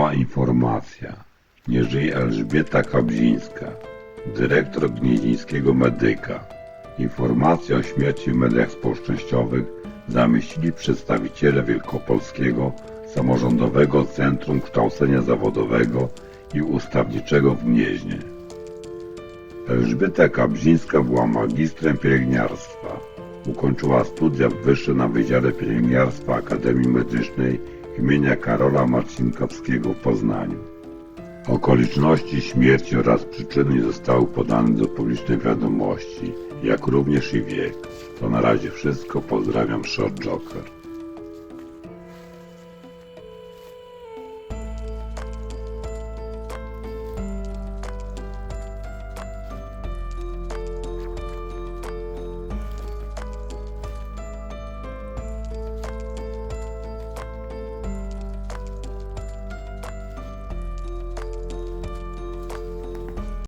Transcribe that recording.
Nowa informacja. Nie żyje Elżbieta Kabrzińska, dyrektor gnieźnieńskiego medyka. Informację o śmierci w mediach społecznościowych zamieścili przedstawiciele Wielkopolskiego Samorządowego Centrum Kształcenia Zawodowego i Ustawniczego w Gnieźnie. Elżbieta Kabrzińska była magistrem pielęgniarstwa. Ukończyła studia wyższe na Wydziale Pielęgniarstwa Akademii Medycznej imienia Karola Marcinkowskiego w Poznaniu. Okoliczności śmierci oraz przyczyny zostały podane do publicznej wiadomości, jak również i wiek. To na razie wszystko. Pozdrawiam, Short Joker.